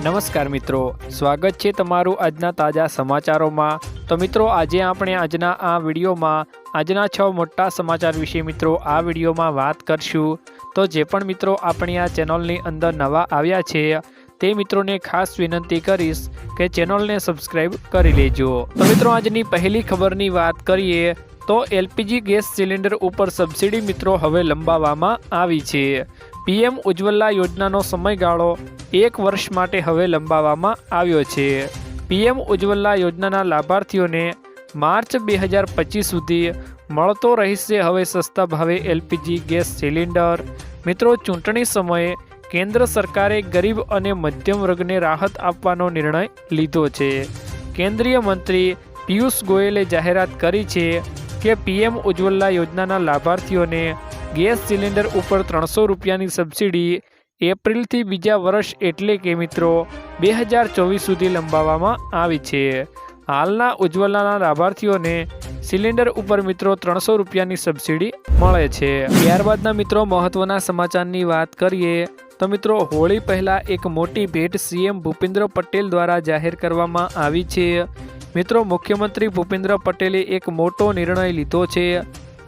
નમસ્કાર મિત્રો, સ્વાગત છે તમારું આજના તાજા સમાચારોમાં. તો મિત્રો, આજે આપણે આજના આ વિડીયોમાં, આજના છ મોટા સમાચાર વિશે મિત્રો આ વિડીયોમાં વાત કરશું. તો જે પણ મિત્રો આપણી આ ચેનલની અંદર નવા આવ્યા છે, તે મિત્રોને ખાસ વિનંતી કરીશ કે ચેનલને સબસ્ક્રાઈબ કરી લેજો. તો મિત્રો, આજની પહેલી ખબરની વાત કરીએ તો એલપીજી ગેસ સિલિન્ડર ઉપર સબસિડી મિત્રો હવે લંબાવવામાં આવી છે. પીએમ ઉજ્જવલા યોજનાનો સમયગાળો એક વર્ષ માટે હવે લંબાવવામાં આવ્યો છે. પીએમ ઉજ્જવલા યોજનાના લાભાર્થીઓને માર્ચ બે હજાર પચીસ સુધી મળતો રહેશે હવે સસ્તા ભાવે એલપીજી ગેસ સિલિન્ડર. મિત્રો, ચૂંટણી સમયે કેન્દ્ર સરકારે ગરીબ અને મધ્યમ વર્ગને રાહત આપવાનો નિર્ણય લીધો છે. કેન્દ્રીય મંત્રી પિયુષ ગોયલે જાહેરાત કરી છે કે પીએમ ઉજ્જવલા યોજનાના લાભાર્થીઓને ગેસ સિલિન્ડર ઉપર ત્રણસો રૂપિયાની સબસિડી એપ્રિલથી બીજા વર્ષ એટલે કે મિત્રો બે હજાર ચોવીસ સુધી લંબાવવામાં આવી છે. હાલના ઉજ્જવલાના લાભાર્થીઓને સિલિન્ડર ઉપર મિત્રો ત્રણસો રૂપિયાની સબસિડી મળે છે. ત્યારબાદના મિત્રો મહત્વના સમાચારની વાત કરીએ તો મિત્રો હોળી પહેલા એક મોટી ભેટ સીએમ ભૂપેન્દ્ર પટેલ દ્વારા જાહેર કરવામાં આવી છે. મિત્રો, મુખ્યમંત્રી ભૂપેન્દ્ર પટેલે એક મોટો નિર્ણય લીધો છે.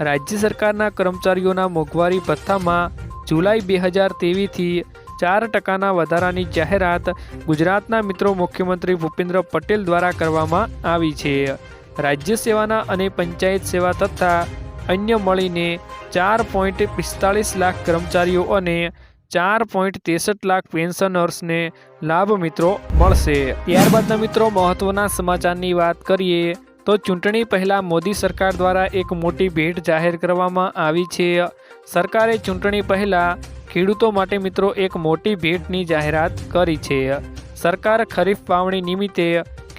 રાજ્ય સરકારના કર્મચારીઓના મોંઘવારી ભથ્થામાં જુલાઈ બે હજાર તેવીસથી ચાર ટકાના વધારાની જાહેરાત ગુજરાતના મિત્રો, મુખ્યમંત્રી ભૂપેન્દ્ર પટેલ દ્વારા કરવામાં આવી છે. રાજ્ય સેવાના અને પંચાયત સેવા તથા અન્ય મળીને ચાર પોઈન્ટ પિસ્તાળીસ લાખ કર્મચારીઓ અને ચાર પોઈન્ટ ત્રેસઠ લાખ પેન્શનર્સને લાભ મિત્રો મળશે. ત્યારબાદના મિત્રો, મહત્વના સમાચારની વાત કરીએ તો ચૂંટણી પહેલાં મોદી સરકાર દ્વારા એક મોટી ભેટ જાહેર કરવામાં આવી છે. સરકારે ચૂંટણી પહેલાં ખેડૂતો માટે મિત્રો એક મોટી ભેટની જાહેરાત કરી છે. સરકાર ખરીફ વાવણી નિમિત્તે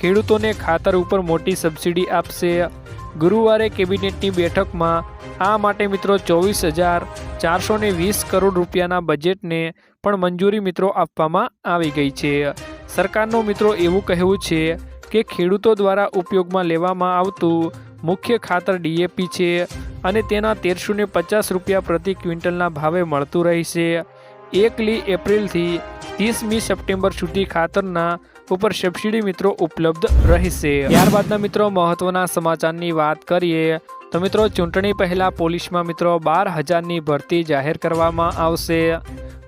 ખેડૂતોને ખાતર ઉપર મોટી સબસિડી આપશે. ગુરુવારે કેબિનેટની બેઠકમાં આ માટે મિત્રો ચોવીસ હજાર ચારસો ને વીસ કરોડ રૂપિયાના બજેટને પણ મંજૂરી મિત્રો આપવામાં આવી ગઈ છે. સરકારનું મિત્રો એવું કહેવું છે કે ખેડૂતો દ્વારા ઉપયોગમાં લેવામાં આવતું મુખ્ય ખાતર ડીએપી છે અને તેના તેરસો પચાસ રૂપિયા પ્રતિ ક્વિન્ટલના ભાવે મળતું રહેશે. એકલી એપ્રિલથી ત્રીસમી સપ્ટેમ્બર સુધી ખાતરના ઉપર સબસિડી મિત્રો ઉપલબ્ધ રહેશે. ત્યારબાદના મિત્રો મહત્વના સમાચારની વાત કરીએ તો મિત્રો, ચૂંટણી પહેલાં પોલીસમાં મિત્રો બાર હજારની ભરતી જાહેર કરવામાં આવશે.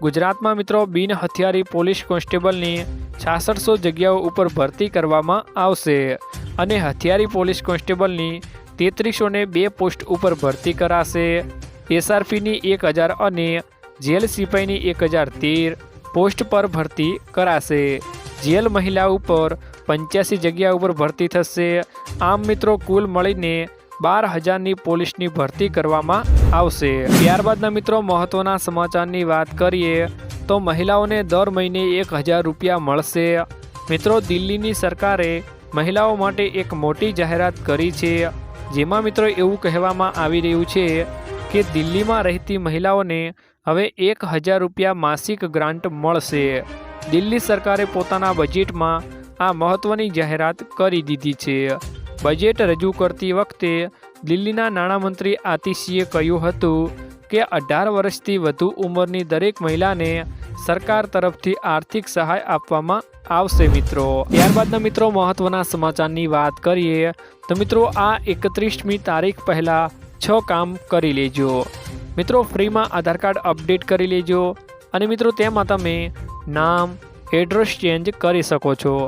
ગુજરાતમાં મિત્રો બિન હથિયારી પોલીસ કોન્સ્ટેબલની છાસઠસો જગ્યાઓ ઉપર ભરતી કરવામાં આવશે અને હથિયારી પોલીસ કોન્સ્ટેબલની તેત્રીસો બે પોસ્ટ ઉપર ભરતી કરાશે. એસઆરપીની એક હજાર અને જેલ સિપાહીની એક હજાર તેર પોસ્ટ પર ભરતી કરાશે. જેલ મહિલા ઉપર પંચ્યાસી જગ્યા ઉપર ભરતી થશે. આમ મિત્રો, કુલ મળીને બાર હજારની પોલીસની ભરતી કરવામાં આવશે. ત્યારબાદના મિત્રો, મહત્વના સમાચારની વાત કરીએ તો મહિલાઓને દર મહિને એક હજાર રૂપિયા મળશે. મિત્રો, દિલ્હીની સરકારે મહિલાઓ માટે એક મોટી જાહેરાત કરી છે. જેમાં મિત્રો એવું કહેવામાં આવી રહ્યું છે કે દિલ્હીમાં રહેતી મહિલાઓને હવે એક હજાર રૂપિયા માસિક ગ્રાન્ટ મળશે. દિલ્હી સરકારે પોતાના બજેટમાં આ મહત્વની જાહેરાત કરી દીધી છે. બજેટ રજૂ કરતી વખતે દિલ્હીના નાણામંત્રી આતિશીએ કહ્યું હતું કે અઢાર વર્ષથી વધુ ઉંમરની દરેક મહિલાને સરકાર તરફથી આર્થિક સહાય આપવામાં આવશે મિત્રો. ત્યારબાદના મિત્રો મહત્વના સમાચારની વાત કરીએ તો મિત્રો આ એકત્રીસમી તારીખ પહેલાં છ કામ કરી લેજો. મિત્રો ફ્રીમાં આધાર કાર્ડ અપડેટ કરી લેજો અને મિત્રો તેમાં તમે નામ, એડ્રેસ ચેન્જ કરી શકો છો.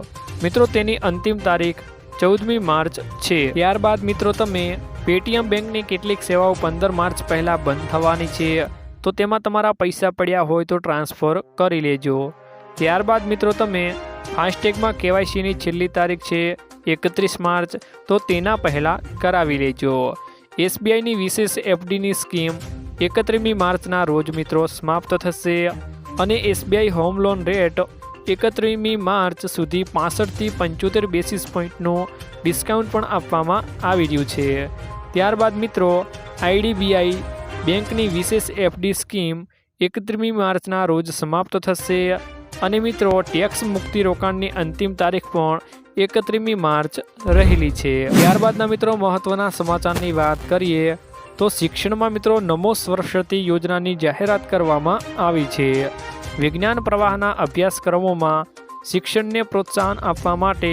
મિત્રો તેની અંતિમ તારીખ ચૌદમી માર્ચ છે. ત્યારબાદ મિત્રો તમે પેટીએમ બેંકની કેટલીક સેવાઓ પંદર માર્ચ પહેલાં બંધ થવાની છે. તો તેમાં તમારા પૈસા પડ્યા હોય તો ટ્રાન્સફર કરી લેજો. ત્યારબાદ મિત્રો તમે ફાસ્ટેગમાં કેવાયસીની છેલ્લી તારીખ છે, એકત્રીસ માર્ચ, તો તેના પહેલાં કરાવી લેજો. એસબીઆઈની વિશેષ એફડીની સ્કીમ એકત્રીસમી માર્ચના રોજ મિત્રો સમાપ્ત થશે. અને એસબીઆઈ હોમ લોન રેટ એકત્રીસમી માર્ચ સુધી પાસઠથી પંચોતેર બેસિસ પોઈન્ટનું ડિસ્કાઉન્ટ પણ આપવામાં આવી રહ્યું છે. ત્યારબાદ મિત્રો, આઈડીબીઆઈ બેંકની વિશેષ એફડી સ્કીમ એકત્રીસમી માર્ચના રોજ સમાપ્ત થશે અને મિત્રો, ટેક્સ મુક્તિ રોકાણની અંતિમ તારીખ પણ એકત્રીસમી માર્ચ રહેલી છે. ત્યારબાદના મિત્રો, મહત્વના સમાચારની વાત કરીએ તો શિક્ષણમાં મિત્રો, નમો સરસ્વતી યોજનાની જાહેરાત કરવામાં આવી છે. વિજ્ઞાન પ્રવાહના અભ્યાસક્રમોમાં શિક્ષણને પ્રોત્સાહન આપવા માટે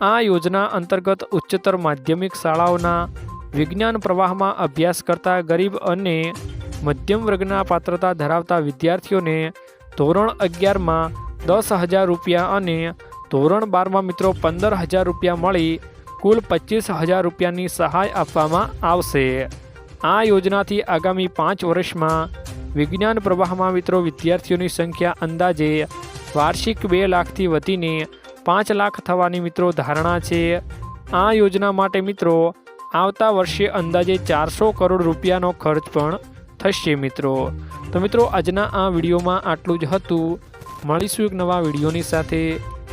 આ યોજના અંતર્ગત ઉચ્ચતર માધ્યમિક શાળાઓના વિજ્ઞાન પ્રવાહમાં અભ્યાસ કરતા ગરીબ અને મધ્યમ વર્ગના પાત્રતા ધરાવતા વિદ્યાર્થીઓને ધોરણ અગિયારમાં દસ હજાર રૂપિયા અને ધોરણ બારમાં મિત્રો પંદર હજાર રૂપિયા મળી કુલ પચીસ હજાર રૂપિયાની સહાય આપવામાં આવશે. આ યોજનાથી આગામી પાંચ વર્ષમાં વિજ્ઞાન પ્રવાહમાં મિત્રો વિદ્યાર્થીઓની સંખ્યા અંદાજે વાર્ષિક બે લાખથી વધીને પાંચ લાખ થવાની મિત્રો ધારણા છે. આ યોજના માટે મિત્રો આવતા વર્ષે અંદાજે ચારસો કરોડ રૂપિયાનો ખર્ચ પણ થશે મિત્રો. તો મિત્રો આજના આ વિડીયોમાં આટલું જ હતું. મળીશું એક નવા વિડીયોની સાથે.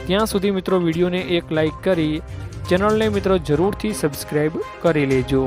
ત્યાં સુધી મિત્રો વિડીયોને એક લાઈક કરી ચેનલને મિત્રો જરૂરથી સબસ્ક્રાઈબ કરી લેજો.